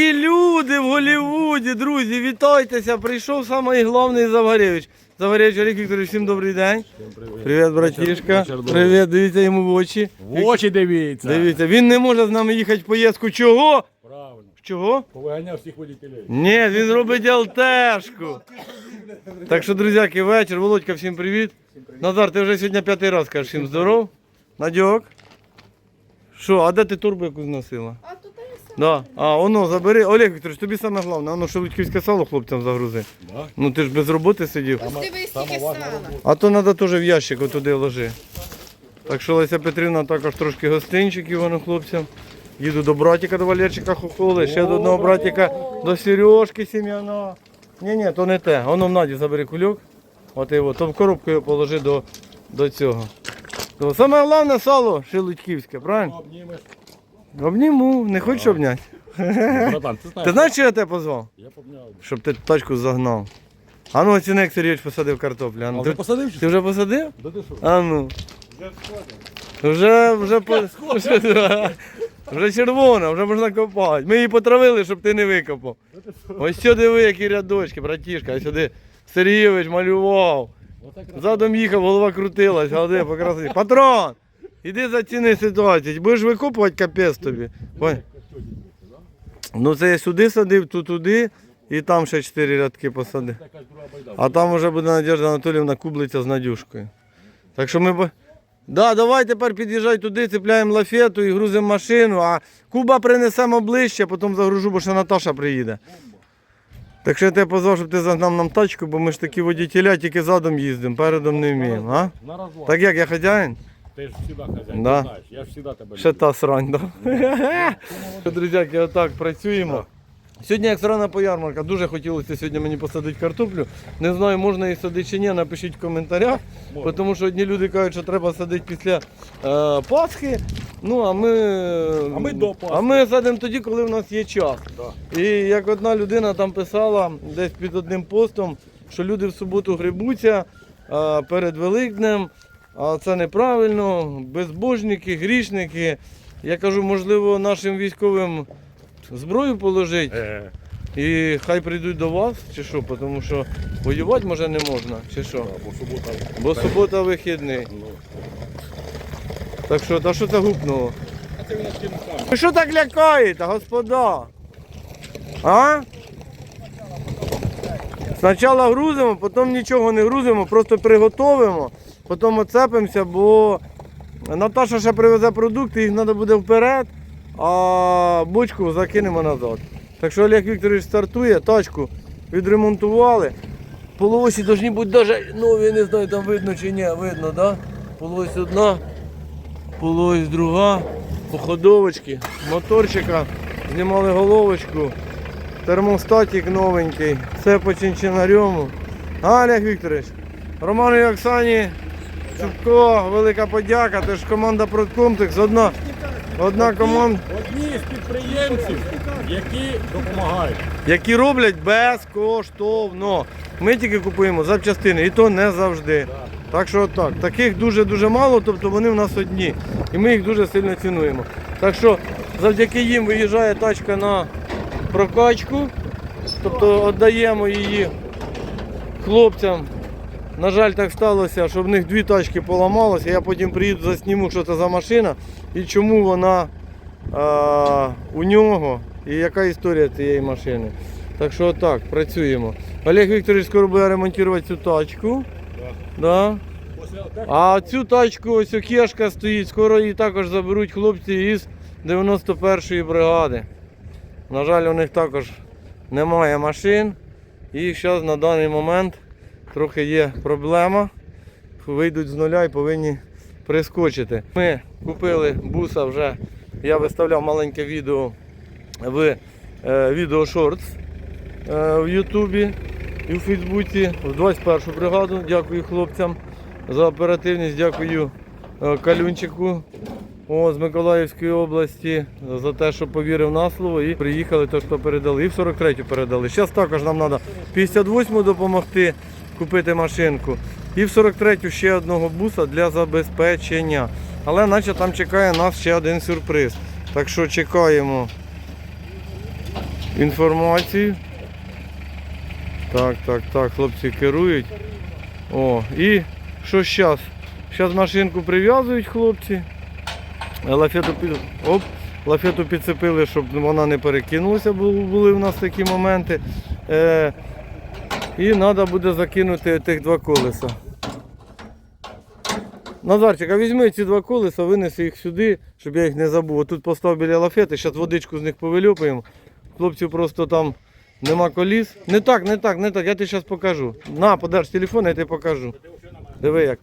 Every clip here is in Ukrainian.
Такі люди в Голлівуді, друзі, вітайтеся. Прийшов самий головний Завгаревич. Завгаревич Олег Вікторович, всім добрий день. Привіт, братішка. вечір добрий. Привіт, дивіться йому в очі. В очі дивіться. Дивіться, він не може з нами їхати в поїздку. Чого? Правильно. Чого? Повиганяв всіх водителей. Ні, він робить ЛТшку. Так що, друзяки, вечір. Володька, всім привіт. Назар, ти вже сьогодні п'ятий раз кажеш всім здоров. Надьок. Що, а де ти турбу якусь носила? А все. Да. А, воно забери. Олег Вікторович, тобі саме головне, воно шелудьківське сало хлопцям загрузи. Да? Ну ти ж без роботи сидів. Ось дивись, скільки сала. А то треба теж в ящик туди ложи. Так що Леся Петрівна також трошки гостинчиків воно хлопцям. Їду до братика, до Валерчика Хохоли, ще до одного братика, до Сережки Сім'яна. Ні, ні, то не те. Воно в Наді забери кульок. От його, то в коробку його положи до, до цього. То саме головне сало шелудьківське, правильно? Обніму, не хочеш обняти? Братан, ти знаєш, Ти знаєш, що я тебе позвав? я помняв. Щоб ти тачку загнав. А ну оціни, як Сергійович посадив картоплю. А ну, ти, посадив ти вже посадив? Да ти що? А ну. Вже, вже, по... вже червона, вже можна копати. Ми її потравили, щоб ти не викопав. Ось сюди диви, які рядочки, братішка. Ось сюди Сергійович малював. Задом їхав, голова крутилась, голди по красоті. Патрон! Іди заціни ситуацію. Будеш викопувати капець тобі. Ой. Ну це я сюди садив, тут туди, і там ще чотири рядки посадив. А там вже буде Надежда Анатоліївна кублиця з Надюшкою. Так що ми. Да, давай тепер під'їжджай туди, цепляємо лафету і грузимо машину, а Куба принесемо ближче, потім загружу, бо ще Наташа приїде. Так що я тебе позвав, щоб ти загнав нам тачку, бо ми ж такі водітеля, тільки задом їздимо, передом не вміємо. А? Так як я хазяїн? Ти ж завжди хазяїн, Да. ти знаєш. Я ж завжди тебе Ще люблю. та срань, да? Друзяки, отак працюємо. Сьогодні як срана по ярмарка, дуже хотілося сьогодні мені посадити картоплю. Не знаю, можна її садити чи ні, напишіть в коментарях. Можна. Тому що одні люди кажуть, що треба садити після е, Пасхи. Ну, а ми, А ми до Пасхи. А ми садимо тоді, коли в нас є час. Да. І як одна людина там писала десь під одним постом, що люди в суботу грибуться а, перед Великднем, а це неправильно, безбожники, грішники. Я кажу, можливо, нашим військовим зброю положити Е, і хай прийдуть до вас, чи що, тому що воювати може не можна, чи що. бо субота. Бо субота вихідний. Ну. Так що, та що це гупнуло? Ви що так лякаєте, господа? А? Спочатку грузимо, потім нічого не грузимо, просто приготовимо, потім оцепимося, бо Наташа ще привезе продукти, їх треба буде вперед, а бочку закинемо назад. Так що Олег Вікторович стартує, тачку відремонтували. Полуосі повинні бути навіть нові, не знаю, там видно чи ні, видно? Да? Полуось одна, полуось друга, походовочки, моторчика, знімали головочку, термостатик новенький, все по чинчинарьому. Олег Вікторович, Роману і Оксані Чубко, велика подяка, це ж команда Продкомтекс, одна, одна команда, Одні з підприємців, які допомагають. які роблять безкоштовно. Ми тільки купуємо запчастини, і то не завжди. Так що так, таких дуже-дуже мало, тобто вони в нас одні. І ми їх дуже сильно цінуємо. Так що завдяки їм виїжджає тачка на прокачку, тобто віддаємо її хлопцям. На жаль, так сталося, що в них дві тачки поламалося. Я потім приїду, засніму, що це за машина і чому вона а, у нього і яка історія цієї машини. Так що так, працюємо. Олег Вікторович скоро буде ремонтувати цю тачку. Да. Так, А цю тачку, ось о, кешка стоїть, скоро її також заберуть хлопці із 91-ї бригади. На жаль, у них також немає машин. І зараз на даний момент трохи є проблема. Вийдуть з нуля і повинні прискочити. Ми купили буса вже. Я виставляв маленьке відео в е, відео Shorts е, в Ютубі і в Фейсбуці в 21-шу бригаду. Дякую хлопцям за оперативність. Дякую е, Калюнчику о, з Миколаївської області за те, що повірив на слово і приїхали, то що передали. І в 43-ю передали. Зараз також нам треба 58-му допомогти купити машинку. І в 43-ю ще одного буса для забезпечення. Але наче там чекає нас ще один сюрприз. Так що чекаємо інформацію. Так, так, так, хлопці керують. О, і що зараз? Зараз машинку прив'язують хлопці. Лафету. Оп, лафету підцепили, щоб вона не перекинулася, бо були в нас такі моменти. Е, і треба буде закинути тих два колеса. Назарчик, а візьми ці два колеса, винеси їх сюди, щоб я їх не забув. Отут постав біля лафети, зараз водичку з них повилюпаємо. Хлопців просто там нема коліс. Не так, не так, не так, я тобі зараз покажу. На, подаш телефон, я тобі покажу. Диви як.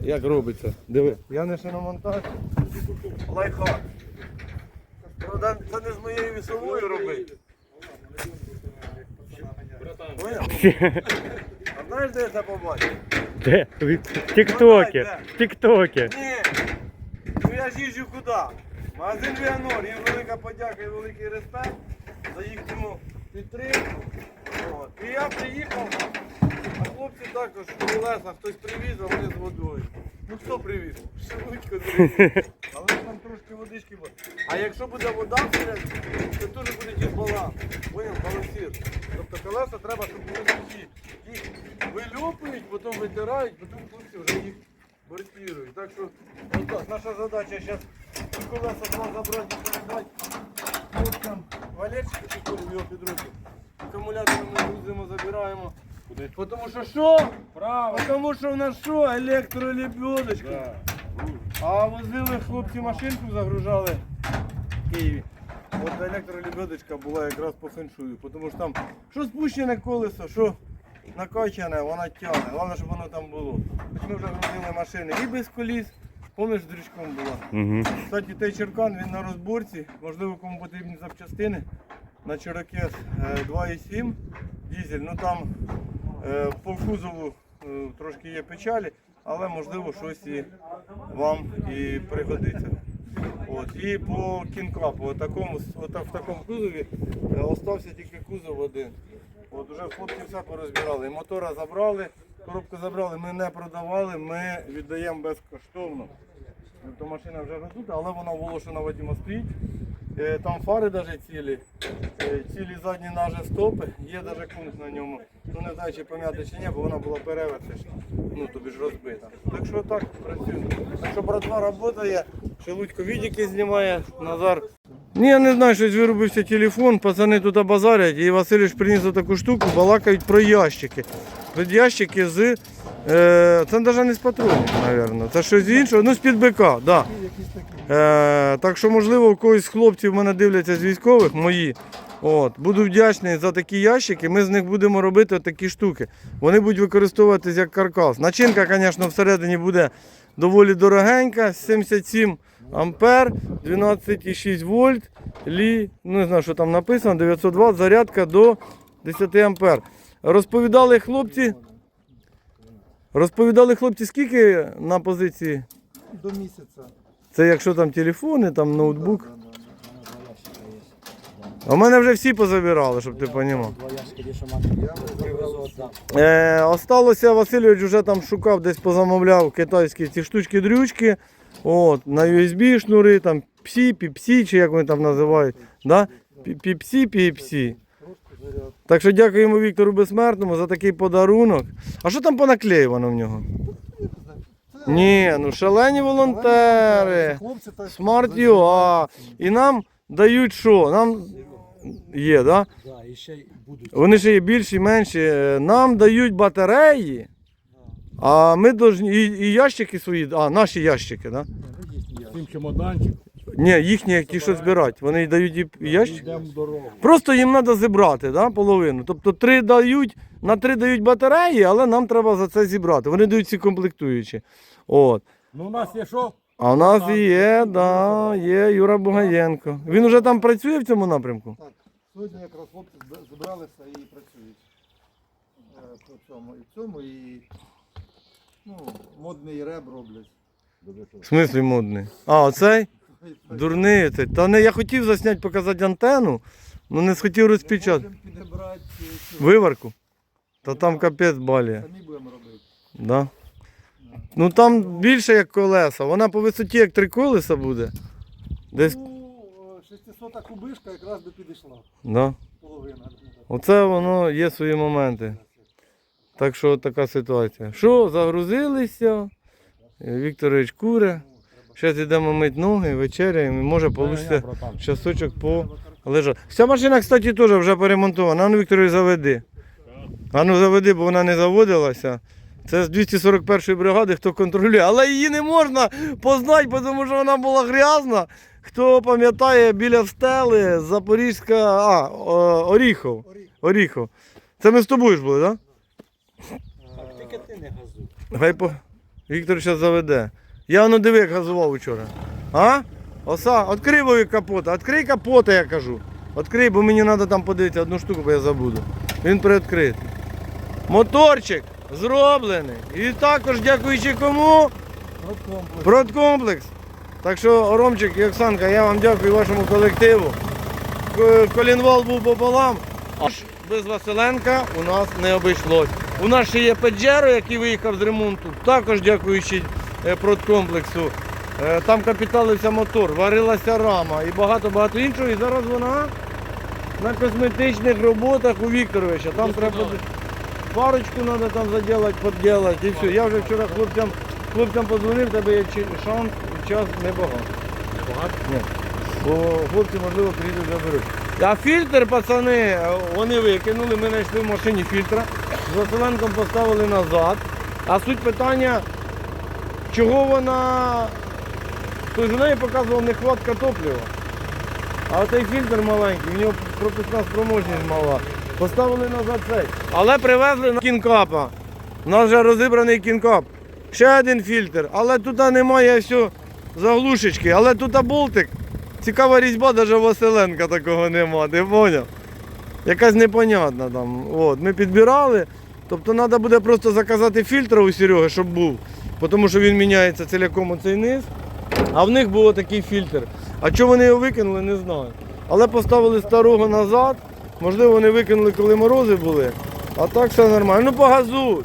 Як робиться. Диви. Я не шиномонтаж. Лайфхак. Це не з моєю вісовою робити. А знаєш, де я це побачив? Де? В Тіктокі. В Тіктокі. Ні. Ну я ж їжджу куди? Магазин Віанор. Їм велика подяка і великий респект за їхню підтримку. От. І я приїхав, а хлопці також колеса, хтось привіз, а вони з водою. Ну хто привіз? Шелудько привіз. Але трошки водички буде. А якщо буде вода то теж буде дисбаланс. Поняв, балансир. Тобто колеса треба, щоб були сухі. Їх вилюпують, потім витирають, потім хлопці вже їх бортірують. Так що отак, наша задача зараз колеса два забрати і передати хлопцям Валерчик підходимо його під руки. Акумулятор ми грузимо, забираємо. Куди? Тому що що? Право. Тому що в нас що? Електролебедочка. Да. А возили хлопці машинку, загружали в Києві. От електролебедочка була якраз по феншую, тому що там що спущене колесо, що накачане, вона тягне. Головне, щоб воно там було. Хоч ми вже грузили машини і без коліс, поміж дрючком була. Угу. Кстати, той черкан він на розборці, можливо, кому потрібні запчастини. На е, 2.7 дізель, ну там е, по кузову е, трошки є печалі, але можливо щось і вам і пригодиться. От. І по кінкапу, такому, в такому кузові е, остався тільки кузов один. От уже хлопці все порозбирали. Мотора забрали, коробку забрали, ми не продавали, ми віддаємо безкоштовно. Тобто машина вже роздута, але вона волошена Вадима стоїть. Е, Там фари навіть цілі, е, цілі задні ножи стопи, є навіть пункт на ньому. Ну не знаю, чи пом'яти чи ні, бо вона була перевертишна, ну тобі ж розбита. Так що так працюємо. Так що братва працює, Шелудько відіки знімає, Назар. Ні, я не знаю, щось виробився телефон, пацани тут базарять, і Васильович приніс таку штуку, балакають про ящики. Про ящики з. Е, це навіть не з патронів, мабуть. Це щось інше, ну з-під бика, да. Е, так що, можливо, у когось з хлопців мене дивляться з військових, мої. От, буду вдячний за такі ящики. Ми з них будемо робити такі штуки. Вони будуть використовуватись як каркас. Начинка, звісно, всередині буде доволі дорогенька, 77 ампер, 12,6 вольт, лі, ну, не знаю, що там написано, 900 Вт, зарядка до 10 ампер. Розповідали хлопці. Розповідали хлопці, скільки на позиції? До місяця. Це якщо там телефони, там ноутбук. В мене вже всі позабирали, щоб ти розумів. Е, осталося Васильович вже там шукав, десь позамовляв китайські ці штучки-дрючки. От, на USB шнури, там псі, піпсі, чи як вони там називають. Да? Піпсі, піпсі. Так що дякуємо Віктору Безсмертному за такий подарунок. А що там понаклеювано в нього? Ні, ну шалені волонтери. Смарт UA. І нам дають що? Нам є, да? Да, і ще будуть. Вони ще є більші, менші. Е, Нам дають батареї, а ми должні, і, і ящики свої, а наші ящики, да? Цим чемоданчик. Ні, їхні, як ті, що збирають. Вони дають і ящики. Йдемо в дорогу. Просто їм треба зібрати да, половину. Тобто три дають, на три дають батареї, але нам треба за це зібрати. Вони дають всі комплектуючі. От. Ну у нас є що? А в нас є, да, є Юра Бугаєнко. Він вже там працює в цьому напрямку? Так, сьогодні якраз хлопці зібралися і працюють. Е, По цьому і в цьому, і ну, модний реб роблять. В смислі модний. А, оцей? Дурний цей. Та не я хотів засняти, показати антенну, але не схотів розпечатати. Можемо підібрати е, цю. Виварку? Та там капець балія. Самі будемо робити. Да. Ну там більше як колеса. Вона по висоті як три колеса буде. Десь Ну, е, 600 ота кубишка якраз би підійшла. Да? Половина. Оце воно є свої моменти. Так що така ситуація. Що, загрузилися? Вікторович куре. Зараз йдемо мити ноги, вечеряємо і може вийде часочок по лежати. Вся машина, кстати, теж вже поремонтована. А ну, Вікторович, заведи. А ну заведи, бо вона не заводилася. Це з 241-ї бригади, хто контролює. Але її не можна познати, бо тому що вона була грязна. Хто пам'ятає біля стели Запорізька, а, Оріхов. Оріхов. Це ми з тобою ж були, так? Тільки ти не газуй. Хай по... Віктор зараз заведе. Я воно диви, як газував вчора. А? Оса, відкрий капота. Відкрий капота, я кажу. Відкрий, бо мені треба там подивитися одну штуку, бо я забуду. Він приоткритий. Моторчик зроблений. І також дякуючи кому? Продкомплекс. Так що, Ромчик і Оксанка, я вам дякую вашому колективу. Колінвал був пополам. Без Василенка у нас не обійшлось. У нас ще є Педжеро, який виїхав з ремонту, також дякуючи е, продкомплексу. Е, Там капіталився мотор, варилася рама і багато-багато іншого. І зараз вона на косметичних роботах у Вікторовича. Там треба парочку треба там заділати, підділати і все. Я вже вчора хлопцям, хлопцям подзвонив, тебе є чи- шанс час небагато. Багато? Ні. Бо хлопці, можливо, приїдуть заберуть. А фільтр, пацани, е, вони викинули, ми знайшли в машині фільтра, з Василенком поставили назад. А суть питання, чого вона. Тобто в неї показувала нехватка топлива. А цей фільтр маленький, в нього пропускна спроможність мала. Поставили назад цей. Але привезли на кінкапа. У нас вже розібраний кінкап. Ще один фільтр, але тут немає все заглушечки, але тут болтик. Цікава різьба, навіть Василенка такого нема, ти поняв? Якась непонятна там. От, ми підбирали. Тобто треба буде просто заказати фільтр у Сереги, щоб був. Тому що він міняється ціляком оцей низ. А в них був такий фільтр. А чого вони його викинули, не знаю. Але поставили старого назад. Можливо, вони викинули, коли морози були. А так все нормально. Ну погазуй.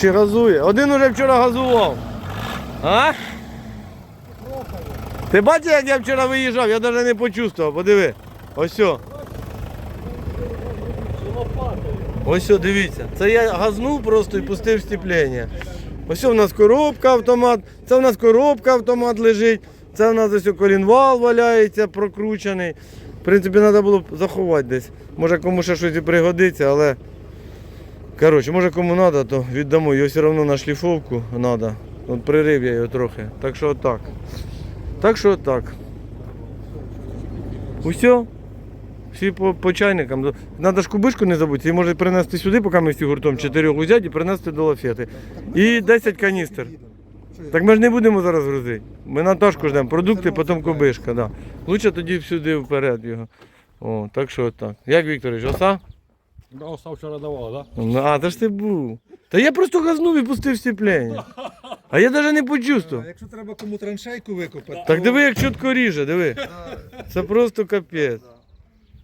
Чи газує? Один уже вчора газував. А? Ти бачиш, як я вчора виїжджав, я навіть не почувствував, подиви. Ось. Ось, дивіться. Це я газнув просто і пустив степлення. Ось в нас коробка автомат, це в нас коробка автомат лежить, це в нас ось колінвал валяється, прокручений. В принципі, треба було б заховати десь. Може кому ще щось і пригодиться, але. Коротше, може кому треба, то віддамо. Його все одно на шліфовку треба. От пририв я його трохи. Так що отак. Так що так. Усьо. Всі по, по чайникам. Треба ж кубишку не забути. Її може принести сюди, поки ми всі гуртом чотирьох взяти і принести до лафети. І 10 каністр. Так ми ж не будемо зараз грузити. Ми Наташку ждемо. Продукти, потім кубишка. Да. Лучше тоді всюди вперед його. О, так що так. Як Вікторович, оса? Да, оса вчора давала, так? Ну, А, та ж ти був. Та я просто газнув і пустив степлення. А я навіть не почувствував. Якщо треба кому траншейку викопати, Так диви, як чітко ріже, диви. Це просто капець.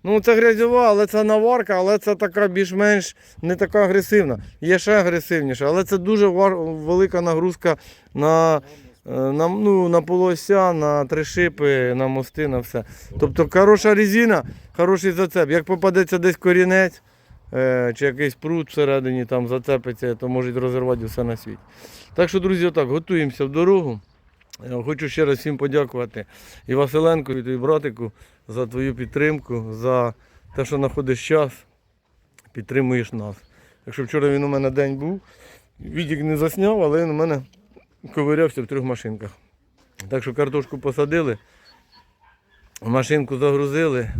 Ну це грязьова, але це наварка, але це така більш-менш не така агресивна. Є ще агресивніша, але це дуже велика нагрузка на, е, на, ну, на полося, на три шипи, на мости, на все. Тобто хороша резина, хороший зацеп. Як попадеться десь корінець е, чи якийсь пруд всередині там зацепиться, то можуть розірвати все на світі. Так що, друзі, отак, готуємося в дорогу. Я Хочу ще раз всім подякувати і Василенку, і тобі братику за твою підтримку, за те, що знаходиш час, підтримуєш нас. Якщо вчора він у мене день був, відік не засняв, але він у мене ковирявся в трьох машинках. Так що картошку посадили, машинку загрузили,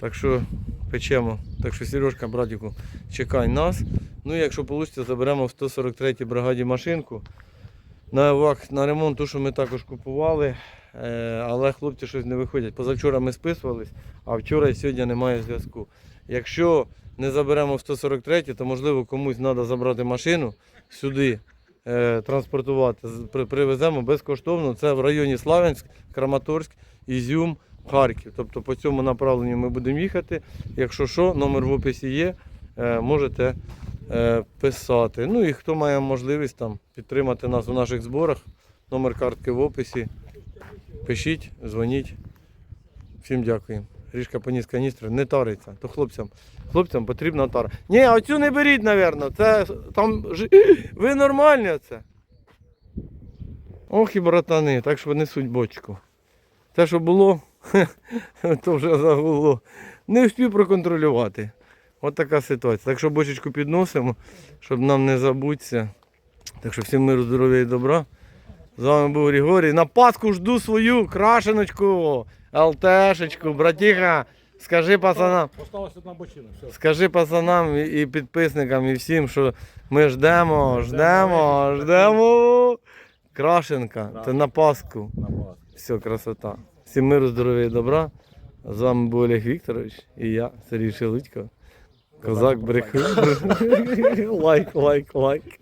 так що печемо. Так що Сережка, братику, чекай нас. Ну і якщо вийде, заберемо в 143-й бригаді машинку. На ВАК, на ремонт, ту, що ми також купували, е, але хлопці щось не виходять. Позавчора ми списувались, а вчора і сьогодні немає зв'язку. Якщо не заберемо в 143, то можливо комусь треба забрати машину сюди, е, транспортувати. Привеземо безкоштовно. Це в районі Славянськ, Краматорськ, Ізюм, Харків. Тобто по цьому направленню ми будемо їхати. Якщо що, номер в описі є, е, можете писати. Ну і хто має можливість там підтримати нас у наших зборах, номер картки в описі. Пишіть, дзвоніть. Всім дякуємо. Ріжка поніс каністру, не тариться. То хлопцям, хлопцям потрібна тара. Ні, оцю не беріть, напевно. Це там ви нормальні це. Ох і братани, так що несуть бочку. Те, що було, то вже загуло. Не встиг проконтролювати. От така ситуація. Так що бочечку підносимо, щоб нам не забутися. Так що всім миру, здоров'я і добра. З вами був Григорій. На Пасху жду свою крашеночку, ЛТшечку, братіха. Скажи пацанам, бочина. Все. скажи пацанам і, і підписникам, і всім, що ми ждемо, ждемо, ждемо. Крашенка. Це на Пасху. На Пасху. Все, красота. Всім миру, здоров'я і добра. З вами був Олег Вікторович і я, Сергій Шелудько. Kazak bırakın. like like like.